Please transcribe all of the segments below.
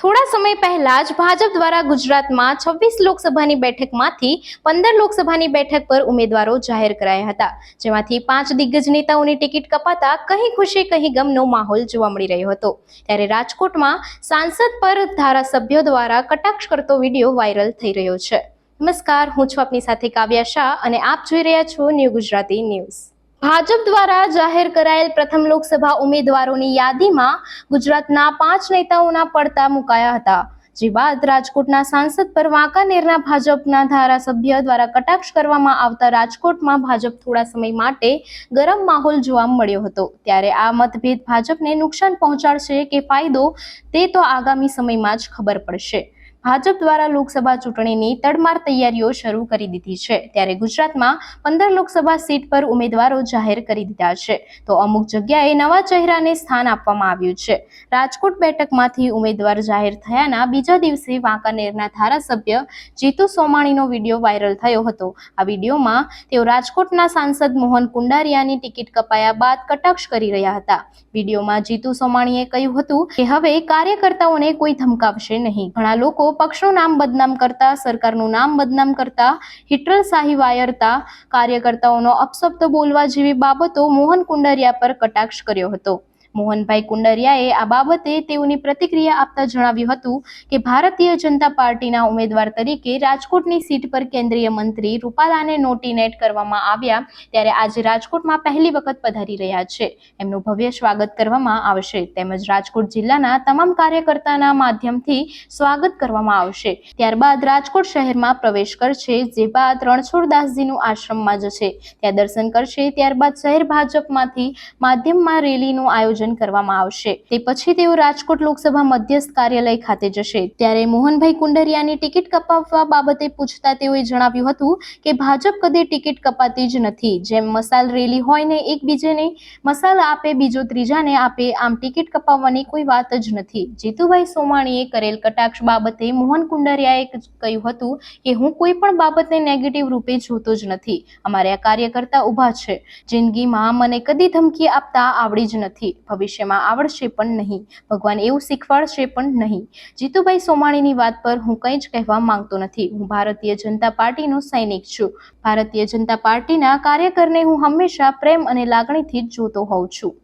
થોડા સમય પહેલા જ ભાજપ દ્વારા ગુજરાતમાં છવ્વીસ લોકસભાની બેઠકમાંથી પંદર લોકસભાની બેઠક પર ઉમેદવારો જાહેર કરાયા હતા, જેમાંથી પાંચ દિગ્ગજ નેતાઓની ટિકિટ કપાતા કહી ખુશી કહી ગમનો માહોલ જોવા મળી રહ્યો હતો. ત્યારે રાજકોટમાં સાંસદ પર ધારાસભ્યો દ્વારા કટાક્ષ કરતો વીડિયો વાયરલ થઈ રહ્યો છે. નમસ્કાર, હું છું આપની સાથે કાવ્યા શાહ અને આપ જોઈ રહ્યા છો ન્યૂ ગુજરાતી ન્યૂઝ. ભાજપ દ્વારા જાહેર કરાયેલ પ્રથમ લોકસભા ઉમેદવારોની યાદીમાં ગુજરાતના પાંચ નેતાઓના પડતા મુકાયા હતા. જે બાદ રાજકોટના સાંસદ પર વાંકાનેરના ભાજપના ધારાસભ્ય દ્વારા કટાક્ષ કરવામાં આવતા રાજકોટમાં ભાજપ થોડા સમય માટે ગરમ માહોલ જોવા મળ્યો હતો. ત્યારે આ મતભેદ ભાજપને નુકસાન પહોંચાડશે કે ફાયદો તે તો આગામી સમયમાં જ ખબર પડશે. ભાજપ દ્વારા લોકસભા ચૂંટણીની તડમાર તૈયારીઓ શરૂ કરી દીધી છે. ત્યારે ગુજરાતમાં પંદર લોકસભા સીટ પર ઉમેદવારો જાહેર કરી દીધા છે. તો અમુક જગ્યાએ નવા ચહેરાને સ્થાન આપવામાં આવ્યું છે. રાજકોટ બેઠકમાંથી ઉમેદવાર જાહેર થયાના બીજા દિવસે વાંકાનેરના ધારાસભ્ય જીતુ સોમાણીનો વીડિયો વાયરલ થયો હતો. આ વિડીયોમાં તેઓ રાજકોટના સાંસદ મોહન કુંડારિયાની ટિકિટ કપાયા બાદ કટાક્ષ કરી રહ્યા હતા. વિડીયોમાં જીતુ સોમાણીએ કહ્યું હતું કે હવે કાર્યકર્તાઓને કોઈ ધમકાવશે નહીં. ઘણા લોકો પક્ષનું નામ બદનામ કરતા, સરકારનું નામ બદનામ કરતા હિટલશાહી વાયરતા કાર્યકર્તાઓનો અપશબ્દ બોલવા જેવી બાબતો મોહન કુંડારિયા પર કટાક્ષ કર્યો હતો. મોહનભાઈ કુંડરિયાએ આ બાબતે તેઓની પ્રતિક્રિયા આપતા જણાવ્યું હતું કે ભારતીય જનતા પાર્ટીના ઉમેદવાર તરીકે રાજકોટની સીટ પર કેન્દ્રીય મંત્રી રૂપાલાને નોટિનેટ કરવામાં આવ્યા ત્યારે આજે રાજકોટમાં પહેલી વખત પધારી રહ્યા છે. એમનું ભવ્ય સ્વાગત કરવામાં આવશે. તેમજ રાજકોટ જિલ્લાના તમામ કાર્યકર્તાના માધ્યમથી સ્વાગત કરવામાં આવશે. ત્યારબાદ રાજકોટ શહેરમાં પ્રવેશ કરશે, જે બાદ રણછોડદાસજીનું આશ્રમમાં જશે ત્યાં દર્શન કરશે, ત્યારબાદ શહેર ભાજપમાંથી માધ્યમમાં રેલીનું આયોજન કરવામાં આવશે. તે પછી તેઓ રાજકોટ લોકસભા મધ્યસ્થ કાર્યાલય ખાતે જશે. ત્યારે મોહનભાઈ કુંડરિયાની ટિકિટ કપાવવા બાબતે પૂછતા તેઓએ જણાવ્યું હતું કે ભાજપ કદી ટિકિટ કપાતી જ નથી. જેમ મસાલ રેલી હોય ને એકબીજાને મસાલ આપે, બીજો ત્રીજાને આપે, આમ ટિકિટ કપાવવાની કોઈ વાત જ નથી. જીતુભાઈ સોમાણીએ કરેલ કટાક્ષ બાબતે મોહન કુંડરિયાએ કહ્યું હતું કે, હું કોઈ પણ બાબતને નેગેટિવ રૂપે જોતો જ નથી. અમારે આ કાર્યકર્તા ઊભા છે. જિંદગીમાં મને કદી ધમકી આપતા આવડી જ નથી. ભવિષ્યમાં આવડશે પણ નહીં. ભગવાન એવું શીખવાડશે પણ નહીં. જીતુભાઈ સોમાણીની વાત પર હું કંઈ જ કહેવા માંગતો નથી. હું ભારતીય જનતા પાર્ટીનો સૈનિક છું. ભારતીય જનતા પાર્ટીના કાર્યકરને હું હંમેશા પ્રેમ અને લાગણીથી જ જોતો હોઉં છું.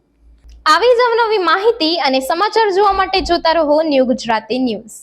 આવી જ અવનવી માહિતી અને સમાચાર જોવા માટે જોતા રહો ન્યૂ ગુજરાતી ન્યૂઝ.